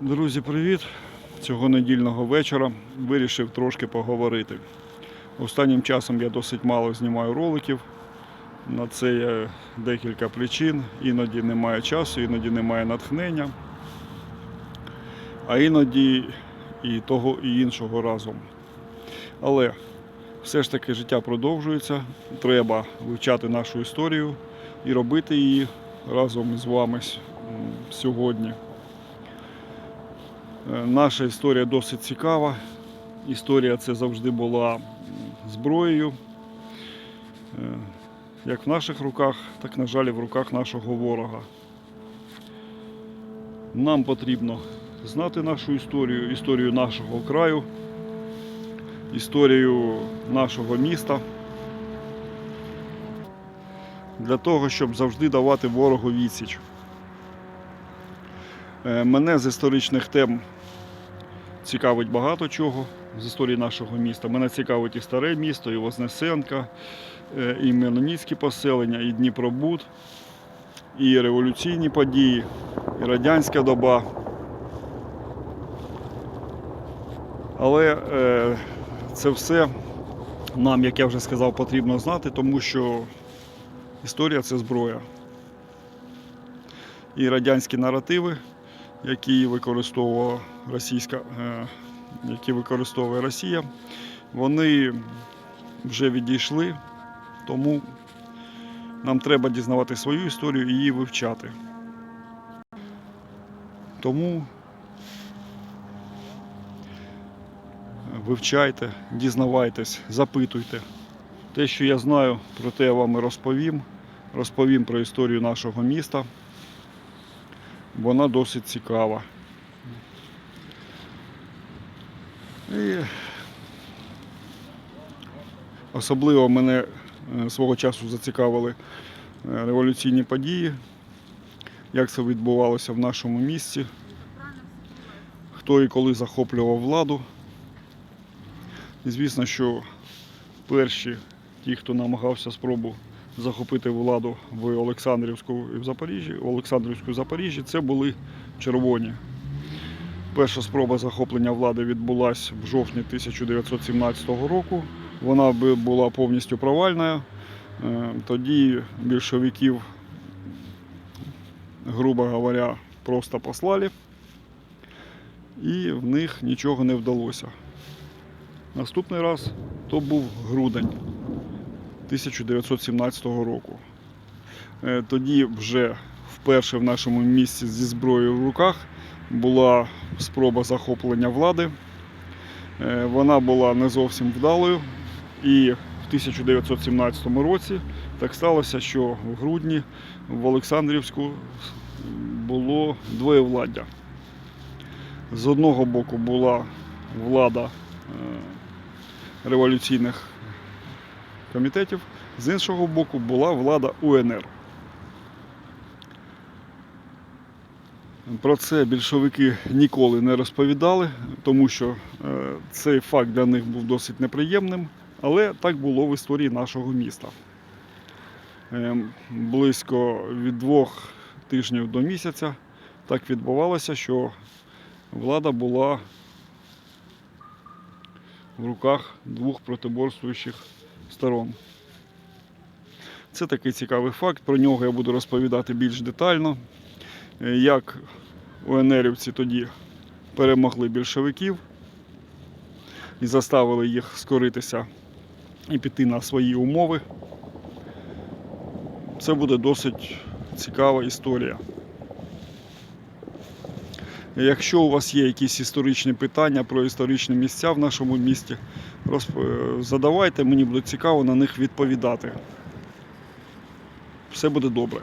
Друзі, привіт! Цього недільного вечора вирішив трошки поговорити. Останнім часом я досить мало знімаю роликів. На це є декілька причин. Іноді немає часу, іноді немає натхнення. А іноді і того, і іншого разом. Але все ж таки життя продовжується. Треба вивчати нашу історію і робити її разом з вами сьогодні. Наша історія досить цікава. Історія це завжди була зброєю, е, як в наших руках, так, на жаль, і в руках нашого ворога. Нам потрібно знати нашу історію, історію нашого краю, історію нашого міста. Для того, щоб завжди давати ворогу відсіч. Е, Мене з історичних тем цікавить багато чого з історії нашого міста. Мене цікавить і старе місто, і Вознесенка, е, і Меноніцькі поселення, і Дніпробуд, і революційні події, і радянська доба. Але е, це все нам, як я вже сказав, потрібно знати, тому що історія це зброя. І радянські наративи, які використовувала російська, е, які використовує Росія, вони вже відійшли, тому нам треба дізнавати свою історію і її вивчати. Тому вивчайте, дізнавайтесь, запитуйте. Те, що я знаю, про те я вам і розповім. Розповім про історію нашого міста. Вона досить цікава. І особливо мене е, свого часу зацікавили е, революційні події, як це відбувалося в нашому місті, хто і коли захоплював владу. І звісно, що перші ті, хто намагався спробу захопити владу в Олександрівську і в Запоріжжі, в Олександрівську Запоріжжі, це були червоні. Перша спроба захоплення влади відбулася в жовтні 1917 року. Вона була повністю провальною. Е, Тоді більшовиків, грубо говоря, просто послали, і в них нічого не вдалося. Наступний раз то був грудень 1917 року. Е, Тоді вже вперше в нашому місті зі зброєю в руках була спроба захоплення влади. Е, Вона була не зовсім вдалою. І в 1917 році так сталося, що в грудні в Олександрівську було двоєвладдя. З одного боку була влада е, революційних комітетів, з іншого боку була влада УНР. Про це більшовики ніколи не розповідали, тому що е, цей факт для них був досить неприємним, але так було в історії нашого міста. Е, Близько від двох тижнів до місяця так відбувалося, що влада була в руках двох протиборствуючих сторон. Це такий цікавий факт. Про нього я буду розповідати більш детально. Е, Як УНРівці тоді перемогли більшовиків і заставили їх скоритися і піти на свої умови. Це буде досить цікава історія. Якщо у вас є якісь історичні питання про історичні місця в нашому місті, розп- задавайте, мені буде цікаво на них відповідати. Все буде добре.